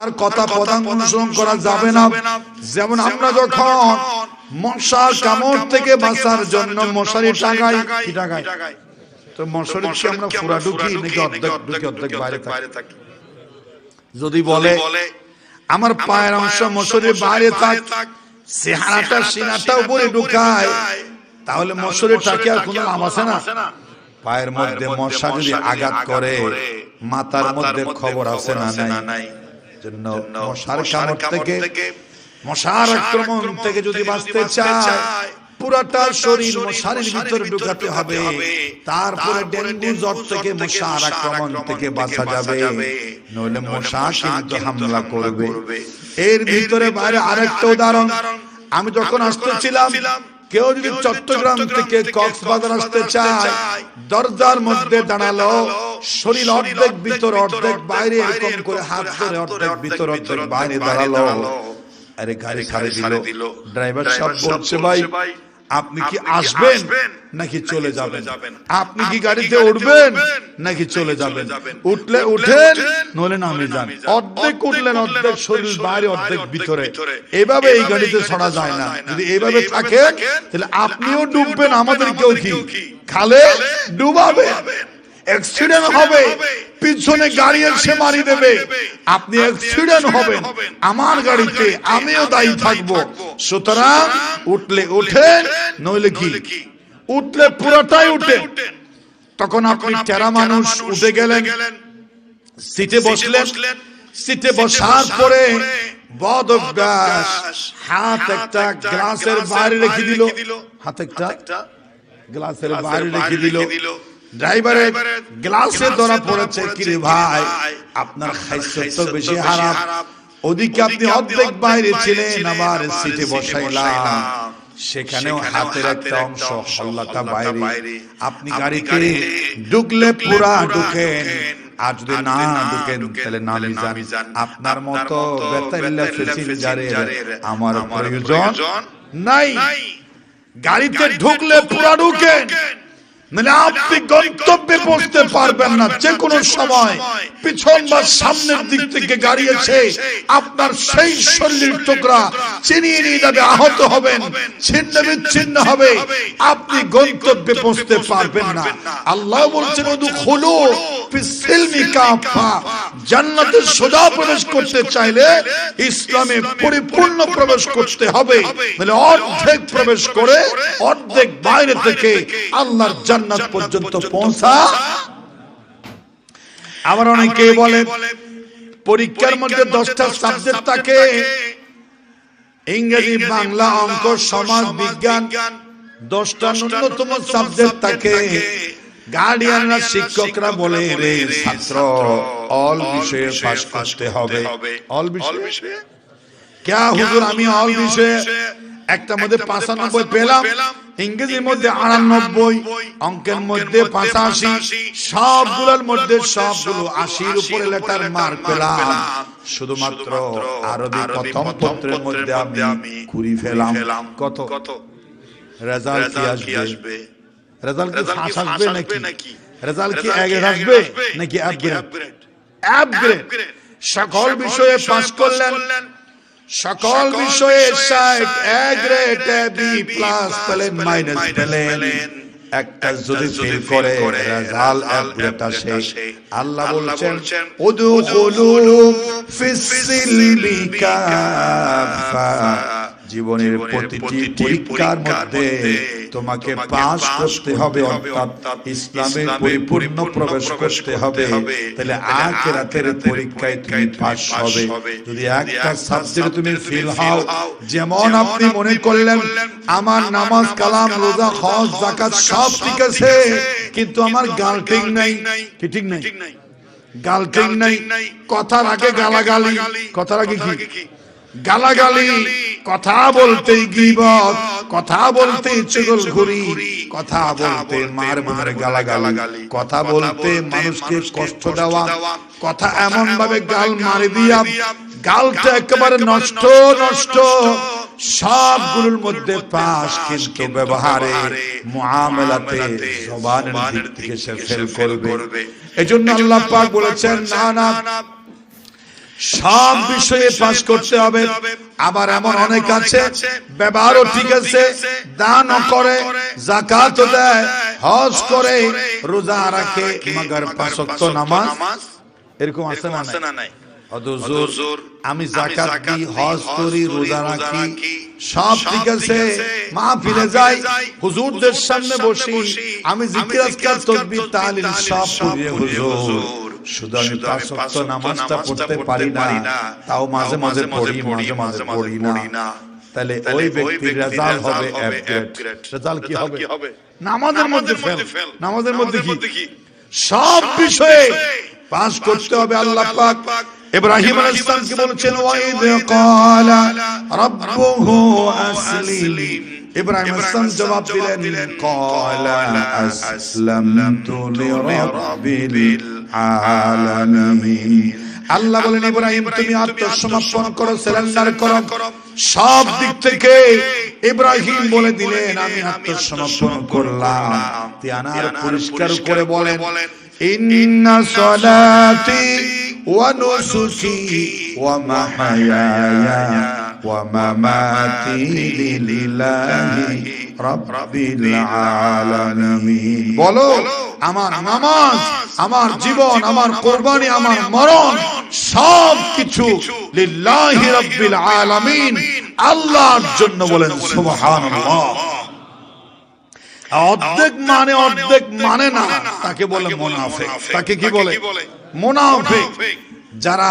আর কথা প্রধান অনুসরণ করা যাবে না। যেমন আমরা যখন মশার কামড় থেকে বাঁচার জন্য মশারি টাঙাই কি টাঙাই তো মশারি কি আমরা পুরা ঢুকি নাকি অর্ধেক ঢুকি অর্ধেক বাইরে থাকি? যদি বলে আমার পায়ের অংশ মশারির বাইরে থাক চেহারাটা সিনাটা উপরে ঢুকায় তাহলে মশারির টাকে আর কোনো লাভ আছে না। পায়ের মধ্যে মশা যদি আঘাত করে মাথার মধ্যে খবর আছে না নাই। জন্য মশার কামড় থেকে মশার আক্রমণ থেকে যদি বাঁচতে চায় পুরাটা শরীর মশারির ভিতরে ঢুকাতে হবে। তারপরে ডেঙ্গু জ্বর থেকে মশার আক্রমণ থেকে বাঁচা যাবে। নইলে মশা কিন্তু হামলা করবে। এর ভিতরে বাইরে আরেকটা উদাহরণ। আমি যখন আসতেছিলাম কেউ যদি চট্টগ্রাম থেকে কক্সবাজার আসতে চায় দরজার মধ্যে দাঁড়াল। শরীর অর্ধেক ভিতর অর্ধেক বাইরে এরকম করে হাত ধরে অর্ধেক ভিতর অর্ধেক বাইরে দাঁড়াল। আরে গাড়ি ছাড়ে দিল। ড্রাইভার সব বলছে ভাই আপনি কি আসবেন নাকি চলে যাবেন? আপনি কি গাড়িতে উঠবেন নাকি চলে যাবেন? উঠলে উঠেন নলে নামে যান। অর্ধেক উঠলেন অর্ধেক শরীর বাইরে অর্ধেক ভিতরে। এভাবে এই গাড়িতে ছড়া যায় না। যদি এইভাবে থাকেন তাহলে আপনিও ডুববেন আমাদের কেউ কি? খালে ডুবাবে অ্যাক্সিডেন্ট হবে। পিছনে গাড়ি এসে মারি দেবে। আপনি অ্যাক্সিডেন্ট হবেন। আমার গাড়িতে আমিও দায়ী থাকব। সুতরাং উঠলে ওঠেন নইলে কি? উঠলে পুরোটাই উঠে তখন আপনি টেরা মানুষ উঠে গেলেন। সিটে বসলেন। সিটে বসার পরে বদ অভ্যাস হাত একটা গ্লাসের বাইরে রেখে দিল। হাত একটা গ্লাসের বাইরে রেখে দিল। ড্রাইভারের গ্লাসে ধরা পড়েছে কিরে ভাই? আপনার তো বেশি হারাম ওদিকে আপনি অর্ধেক বাইরে ছিলেন আবার সিটে বসাইলাম। সেখানেও হাতের একটা অংশ হল্লাটা বাইরে। আপনি গাড়িতে ঢুকলে পুরা ঢুকেন। আর যদি না ঢুকেন তাহলে নামি যান আপনার মতো বেতাল্লা প্যাসেঞ্জারের আমার প্রয়োজন নাই। গাড়িতে ঢুকলে পুরা ঢুকেন। মানে আপনি গন্তব্যে পৌঁছতে পারবেন না। আল্লাহ বলছেন ফিসিলমি সোজা প্রবেশ করতে চাইলে ইসলামে পরিপূর্ণ প্রবেশ করতে হবে। মানে অর্ধেক প্রবেশ করে অর্ধেক বাইরে থেকে আল্লাহর জান্নাত পর্যন্ত পৌঁছা। আবার অনেকে বলে পরীক্ষার মধ্যে দশটা সাবজেক্ট থাকে। ইংরেজি বাংলা অঙ্ক সমাজ বিজ্ঞান। দশটা ন্যূনতম সাবজেক্ট থাকে। গার্ডিয়ানরা শিক্ষকরা বলে রে ছাত্র অল বিষয়ে পাস করতে হবে। অল বিষয়ে? ক্যা হুজুর আমি অল বিষয়ে একটা মধ্যে পাঁচানব্বই পেলাম ইংরেজির মধ্যে আটানব্বই অঙ্কের মধ্যে পাঁচাশি সবগুলোর মধ্যে সবগুলো আশির উপরে লেটার মার পেলাম। শুধুমাত্র আরবি প্রথম পত্রের মধ্যে আমি কুড়ি ফেলাম। কত? রেজাল্ট কি আসবে? রেজাল্ট কি ফাঁস আসবে নাকি? রেজাল্ট কি আগে আসবে নাকি আপগ্রেড আপগ্রেড সকল বিষয়ে পাস করলেন। সকল বিষয়ে ষাট এক বি প্লাস পেলেন মাইনাস পেলেন একটা যদি ফেল করে আপগ্রেড আসে আল্লাহ বলছেন উদুখুলু ফিসসিলমি কাফা জীবনের প্রতিটি পরীক্ষার মধ্যে তোমাকে পাস করতে হবে অর্থাৎ ইসলামের পরিপূর্ণ প্রবেশ করতে হবে। তাহলে আখিরাতের পরীক্ষায় তুমি পাস হবে। যদি একটা সাবজেক্টে তুমি ফেল হও যেমন আপনি মনে করলেন আমার নামাজ কালাম রোজা হজ যাকাত সব ঠিক আছে কিন্তু আমার গাল ঠিক নাই। কি ঠিক নাই? গাল ঠিক নাই? কথার আগে গালাগালি। কথার আগে কি? গালাগালি, কথা বলতে গিবত, কথা বলতে চুগল ঘুরি, কথা বলতে মার বোনের গালাগালি, কথা বলতে মানুষকে কষ্ট দেওয়া, কথা এমন ভাবে গাল মারি দিয়া গালটা একেবারে নষ্ট নষ্ট, সবগুলোর মধ্যে পাশ কিন্তু ব্যবহারে, মুআমালাতে জবানের দিক থেকে সে ফেল করবে। এজন্য আল্লাহ পাক বলেছেন, না না সব বিষয়ে পাশ করতে হবে। আবার এমন অনেক আছে ব্যবহারও ঠিক আছে দানও করে জাকাতও দেয় হজ করে রোজা রাখে মগর পাঁচক্ত নামাজ। এরকম আছে না নাই? আমি জাকাত দিই হজ করি রোজা রাখি। সব ঠিক আছে মা ফিরে যাই হুজুরদের সামনে বসি আমি জিকির আজকার তকবীর তাহলিল সব হুজুর। শুধু আমি পাঁচ ওয়াক্ত নামাজটা পড়তে পারি না তাও মাঝে মাঝে পড়ি মাঝে মাঝে পড়ি না। তাহলে ওই ব্যক্তির রেজাল্ট হবে রেজাল্ট কি হবে? নামাজের মধ্যে ফেল নামাজের মধ্যে কি? সব বিষয়ে পাস করতে হবে আল্লাহ পাক। ইব্রাহিম আলাইহিস সালামকে বলেছেন? ওয়াইদ ক্বালা রাব্বুহু আসলিম। ইব্রাহিম আলাইহিস সালাম জবাব দিলেন ক্বালা আসলামতু লিরাব্বিল আলামিন আল্লাহ বলেন ইব্রাহিম তুমি আত্মসমর্পণ করো সারেন্ডার করো। সব দিক থেকে ইব্রাহিম বলে দিলেন আমি আত্মসমর্পণ করলাম। তিয়ানার পরিষ্কার করে বলেন ইন্না সলাতি ওয়া নুসুকি ওয়া মাহয়ায়া। মামাতি লিল্লাহি রাব্বিল আলামিন বলো, আমার নামাজ, আমার জীবন, আমার কোরবানি, আমার মরণ সব কিছু লিল্লাহি রাব্বিল আলামিন আল্লাহর জন্য বলেন, সুবহানাল্লাহ। অর্ধেক মানে অর্ধেক মানে না, তাকে বলে মোনাফেক। তাকে কি বলে? মোনাফেক। যারা